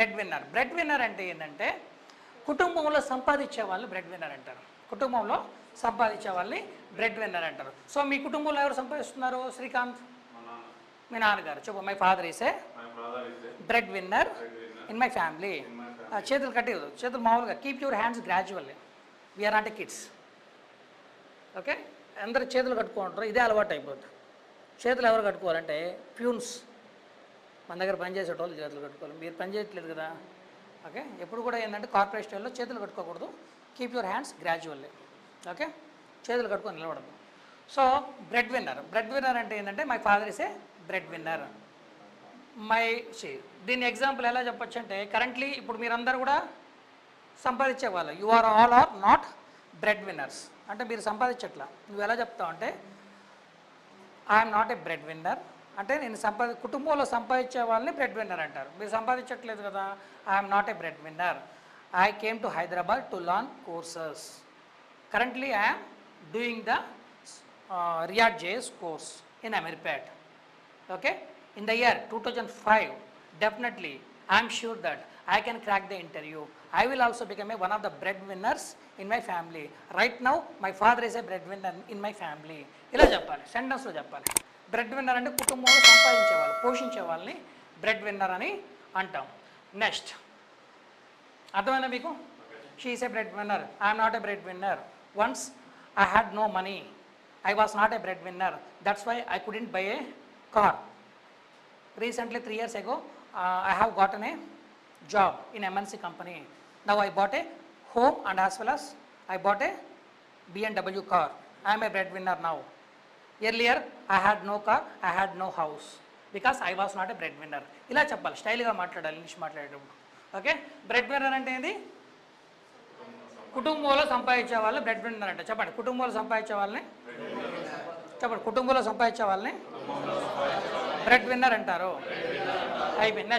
Bread winner bread winner అంటే ఏంటంటే కుటుంబంలో సంపాదించే వాళ్ళు బ్రెడ్ విన్నర్ అంటారు. కుటుంబంలో సంపాదించే వాళ్ళని బ్రెడ్ విన్నర్ అంటారు. సో మీ కుటుంబంలో ఎవరు సంపాదిస్తున్నారు శ్రీకాంత్? మీ నాన్నగారు. చెప్పు my father is bread winner in my family చేతులు కట్టేది చేతులు మామూలుగా keep your hands gradually we are not kids okay అందరు చేతులు కట్టుకుంటారు. ఇదే అలవాటు అయిపోతుంది చేతులు ఎవరు కట్టుకోవాలంటే ప్యూన్స్ మన దగ్గర పనిచేసేటోళ్ళు చేతులు కట్టుకోవాలి. మీరు పని చేయట్లేదు కదా. ఓకే? ఎప్పుడు కూడా ఏంటంటే కార్పొరేట్ స్టైల్లో చేతులు కట్టుకోకూడదు. Keep your hands gradually okay? చేతులు కట్టుకొని నిలబడదు so bread winner bread winner అంటే ఏంటంటే my father is a bread winner my see దీని ఎగ్జాంపుల్ ఎలా చెప్పొచ్చు అంటే కరెంట్లీ ఇప్పుడు మీరందరూ కూడా సంపాదించే వాళ్ళు. You are all are not bread winners అంటే మీరు సంపాదించట్లా. నువ్వు ఎలా చెప్తావు అంటే I'm not a bread winner అంటే నేను సంపాది కుటుంబంలో సంపాదించే వాళ్ళని బ్రెడ్ విన్నర్ అంటారు. మీరు సంపాదించట్లేదు కదా I'm not a bread winner I came to Hyderabad to learn courses currently I'm doing the React JS course in Ameerpet okay in the year two thousand five definitely I'm sure that I can crack the interview I will also become a one of the bread winners in my family right now my father is a bread winner in my family ఇలా చెప్పాలి సెంటెన్స్లో చెప్పాలి. Bread winner అంటే కుటుంబంలో సంపాదించే వాళ్ళు పోషించే వాళ్ళని bread winner అని అంటాం. నెక్స్ట్ అర్థమైందా మీకు? She is a bread winner I'm not a bread winner once I had no money I was not a bread winner that's why I couldn't buy a car recently three years ago I i have a job in MNC company now I bought a home and as well as I bought a BMW car I'm a bread winner breadwinner earlier I had no car I had no house because I was not a bread winner ఇలా చెప్పాలి స్టైల్గా మాట్లాడాలి English మాట్లాడేటప్పుడు. Okay bread winner అంటే ఏంది? కుటుంబంలో సంపాదించే వాళ్ళు బ్రెడ్ విన్నర్ అంటే. చెప్పండి కుటుంబంలో సంపాదించే వాళ్ళని? చెప్పండి కుటుంబంలో సంపాదించే వాళ్ళని? బ్రెడ్ విన్నర్ అంటారు అయిపోయింది